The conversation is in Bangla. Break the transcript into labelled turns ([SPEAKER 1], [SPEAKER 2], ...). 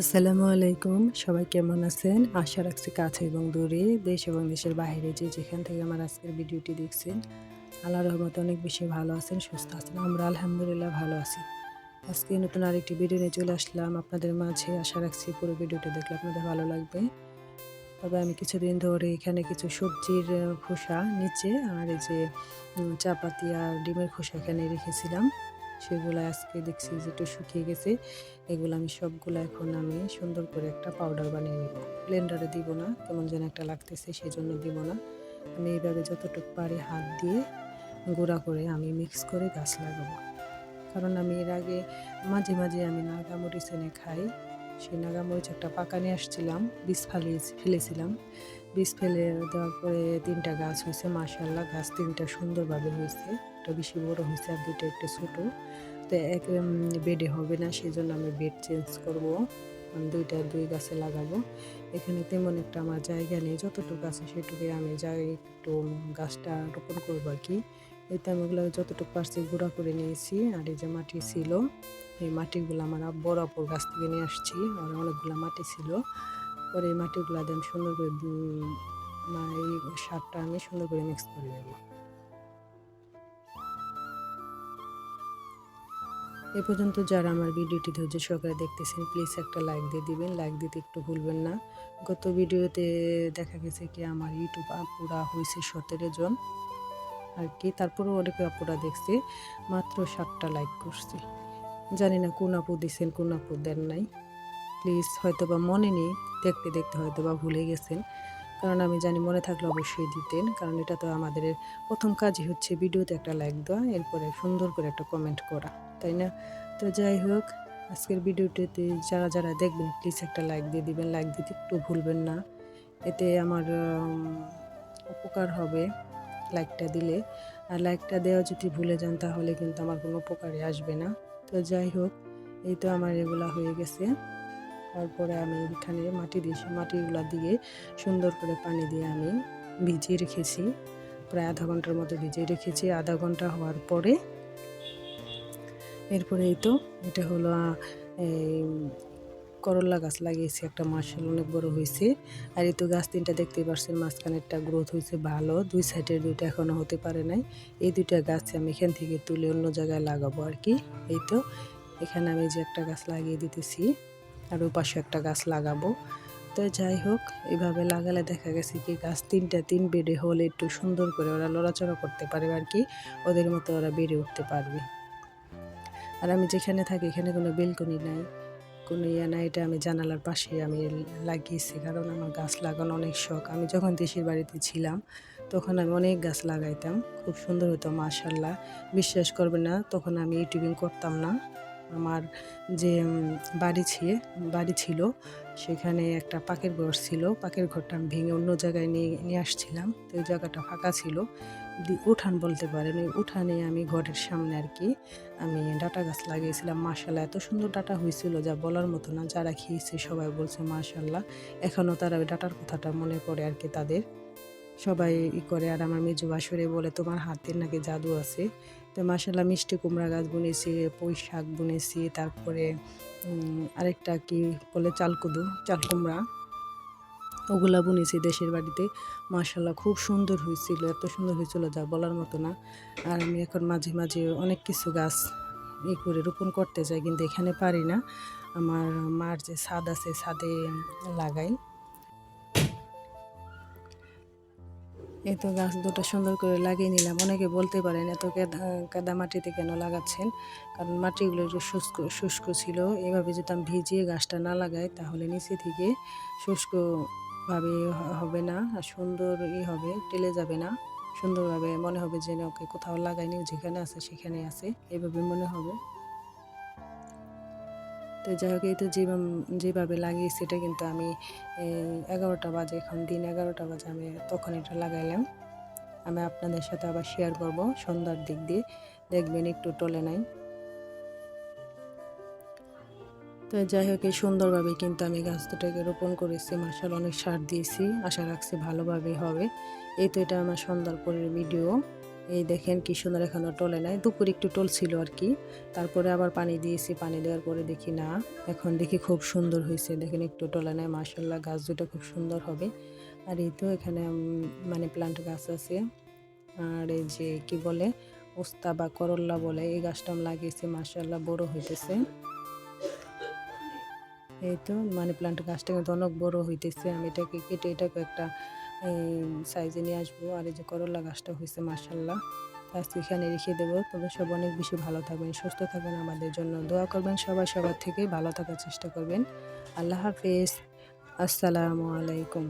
[SPEAKER 1] আসসালামু আলাইকুম। সবাই কেমন আছেন? আশা রাখছি কাছে এবং দূরে দেশ এবং দেশের বাইরে যে যেখান থেকে আমার আজকের ভিডিওটি দেখছেন আল্লাহ রহমতে অনেক বেশি ভালো আছেন, সুস্থ আছেন। আমরা আলহামদুলিল্লাহ ভালো আছি। আজকে নতুন আরেকটি ভিডিও নিয়ে চলে আসলাম আপনাদের মাঝে। আশা রাখছি পুরো ভিডিওটি দেখলে আপনাদের ভালো লাগবে। তবে আমি কিছুদিন ধরে এখানে কিছু সবজির খোসা নিচে আর এই যে চাপাতি আর ডিমের খোসা এখানে রেখেছিলাম। সেগুলো আজকে দেখছি যে একটু শুকিয়ে গেছে। এগুলো আমি সবগুলো এখন আমি সুন্দর করে একটা পাউডার বানিয়ে নেব। ব্লেন্ডারে দিব না, কেমন যেন একটা লাগতেছে সেই জন্য দিব না। আমি এইভাবে যতটুকু পারি হাত দিয়ে গুঁড়া করে আমি মিক্স করে গাছ লাগাবো। কারণ আমি এর আগে মাঝে মাঝে আমি নাগামরিচ এনে খাই। সেই নাগামরিচ একটা পাকা নিয়ে আসছিলাম, বীজ ফালিয়ে ফেলেছিলাম। বীজ ফেলে দেওয়ার পরে তিনটা গাছ হয়েছে মাশাল্লাহ গাছ তিনটা সুন্দরভাবে হয়েছে। একটা বেশি বড় হয়েছে আর দুটো একটু ছোটো। তো এক বেডে হবে না সেই জন্য আমি বেড চেঞ্জ করব। দুইটা, দুই গাছে লাগাবো। এখানে তেমন একটা আমার জায়গা নেই, যতটুকু আছে সেটুকু আমি যাই একটু গাছটা রোপণ করব আর কি। এতে আমি ওগুলো যতটুকু পারছি গুঁড়া করে নিয়েছি, আর এই যে মাটি ছিল এই মাটিগুলো আমার বড় অপর গাছ থেকে নিয়ে আসছি আর অনেকগুলো মাটি ছিল। পরে এই মাটিগুলো আমি সুন্দর করে উম, মা- এই সারটা আমি সুন্দর করে মিক্স করে নেব। এ পর্যন্ত যারা আমার ভিডিওটি ধৈর্য সহকারে দেখতেছেন প্লিজ একটা লাইক দিয়ে দিবেন। লাইক দিতে একটু ভুলবেন না। গত ভিডিওতে দেখা গেছে কি আমার ইউটিউব আপুরা হয়েছে সতেরো জন আর কি। তারপরেও অনেক আপুরা দেখছে মাত্র সাতটা লাইক করছে। জানি না কোন আপু দিছেন, কোন আপু দেন নাই। প্লিজ হয়তো বা মনে নেই, দেখতে দেখতে হয়তো বা ভুলে গেছেন। কারণ আমি জানি মনে থাকলে অবশ্যই দিতেন, কারণ এটা তো আমাদের প্রথম কাজই হচ্ছে ভিডিওতে একটা লাইক দেওয়া, এরপরে সুন্দর করে একটা কমেন্ট করা, তাই না? তো যাই হোক, আজকের ভিডিওটিতে যারা যারা দেখবেন প্লিজ একটা লাইক দিয়ে দিবেন লাইক দিতে একটু ভুলবেন না। এতে আমার উপকার হবে লাইকটা দিলে। আর লাইকটা দেওয়া যদি ভুলে যান, তাহলে কিন্তু আমার কোনো উপকারে আসবে না। তো যাই হোক, এই তো আমার এগুলা হয়ে গেছে। তারপরে আমি এখানে মাটি দিয়েছি মাটিগুলা দিয়ে সুন্দর করে পানি দিয়ে আমি ভিজিয়ে রেখেছি। প্রায় আধা ঘণ্টার মতো ভিজিয়ে রেখেছি। আধা ঘণ্টা হওয়ার পরে, এরপরে এই তো, এটা হলো এই করল্লা গাছ লাগিয়েছি একটা মার্শাল, অনেক বড় হয়েছে। আর এই তো গাছ তিনটা দেখতেই পারছেন, মাঝখানেরটা গ্রোথ হয়েছে ভালো, দুই সাইডের দুইটা এখনও হতে পারে নাই। এই দুইটা গাছ আমি এখান থেকে তুলে অন্য জায়গায় লাগাবো আর কি। এই তো, এখানে আমি যে একটা গাছ লাগিয়ে দিতেছি, আর ওই পাশে একটা গাছ লাগাবো। তো যাই হোক, এভাবে লাগালে দেখা গেছে কি, গাছ তিনটা তিন বেডে হলে একটু সুন্দর করে ওরা লড়াচড়া করতে পারবে আর কি, ওদের মতো ওরা বেড়ে উঠতে পারবে। আর আমি যেখানে থাকি, এখানে কোনো বেলকনি নাই। কোনো ইয়ে না এটা আমি জানালার পাশে আমি লাগিয়েছি, কারণ আমার গাছ লাগানো অনেক শখ। আমি যখন দেশের বাড়িতে ছিলাম, তখন আমি অনেক গাছ লাগাইতাম, খুব সুন্দর হতো মাশাল্লাহ। বিশ্বাস করবে না, তখন আমি ইউটিউবিং করতাম না। আমার যে বাড়ি ছিল বাড়ি ছিল, সেখানে একটা পাকের ঘর ছিল, পাকের ঘরটা আমি ভেঙে অন্য জায়গায় নিয়ে নিয়ে আসছিলাম। তো ওই জায়গাটা ফাঁকা ছিল। উঠান বলতে পারেন, ওই উঠানে আমি ঘরের সামনে আর কি, আমি ডাটা গাছ লাগিয়েছিলাম। মাশাল্লাহ এত সুন্দর ডাটা হয়েছিল যা বলার মতো না। যারা খেয়েছে সবাই বলছে মাশাল্লাহ এখনও তারা ওই ডাটার কথাটা মনে পড়ে আর কি তাদের। সবাই ই করে। আর আমার মেজু বাসরে বলে, তোমার হাতের নাকি জাদু আছে? তো মাশাল্লাহ মিষ্টি কুমড়া গাছ বুনেছি, পুঁই শাক বুনেছি, তারপরে আরেকটা কি বলে, চালকুদু, চাল কুমড়া। ওগুলা বুনেছি দেশের বাড়িতে। মাশাল্লাহ খুব সুন্দর হয়েছিল, এত সুন্দর হয়েছিল যা বলার মতো না। আর আমি এখন মাঝে মাঝে অনেক কিছু গাছ ই করে রোপণ করতে যাই, কিন্তু এখানে পারি না। আমার মার যে ছাদ আছে, ছাদে লাগাই। এই তো গাছ দুটো সুন্দর করে লাগিয়ে নিলাম। অনেকে বলতে পারেন এত কেদা- মাটিতে কেন লাগাচ্ছেন? কারণ মাটিগুলো যে শুষ্ক শুষ্ক ছিল। এভাবে যদি আমি ভিজিয়ে গাছটা না লাগাই, তাহলে নিচে থেকে শুষ্কভাবে হবে না আর সুন্দর ই হবে, টেলে যাবে না। সুন্দরভাবে মনে হবে যে ওকে কোথাও লাগাইনি যেখানে আছে সেখানে আছে। এভাবে মনে হবে। তো যাই হোক, এই তো যেভাবে লাগিয়েছি এটা কিন্তু আমি এগারোটা বাজে এখন, দিন এগারোটা বাজে, আমি তখন এটা লাগাইলাম। আমি আপনাদের সাথে আবার শেয়ার করব সন্ধ্যার দিক দিয়ে। দেখবেন একটু টলে নাই। তো যাই হোক, এই সুন্দরভাবে কিন্তু আমি গাছ দুটাকে রোপণ করেছি। মার্শাল অনেক সার দিয়েছি। আশা রাখছি ভালোভাবে হবে। এই তো এটা আমার সন্ধ্যার পরের ভিডিও এই দেখেন কি সুন্দর এখনও টলে নাই। দুপুর একটু টল ছিল আর কি। তারপরে আবার পানি দিয়েছি, পানি দেওয়ার পরে দেখি না। এখন দেখি খুব সুন্দর হয়েছে। দেখেন একটু টলে নাই মার্শাল্লাহ গাছ দুটো খুব সুন্দর হবে। আর এই তো এখানে মানে প্লান্ট গাছ আছে। আর এই যে কি বলে, উস্তা বা করল্লা বলে, এই গাছটা লাগিয়েছি মার্শাল্লাহ বড় হইতেছে। এই তো, মানি প্লান্ট গাছটা কিন্তু অনেক বড় হইতেছে। আমি এটাকে কেটে, এটাকে একটা সাইজে নিয়ে আসব। আর এই যে করলা গাছটা হয়েছে মার্শাল্লাহ গাছ এখানে রেখে দেবো। তবে সব অনেক বেশি ভালো থাকবেন, সুস্থ থাকবেন আমাদের জন্য। দোয়া করবেন সবাই সবার থেকেই ভালো থাকার চেষ্টা করবেন। আল্লাহ হাফেজ। আসসালামু আলাইকুম।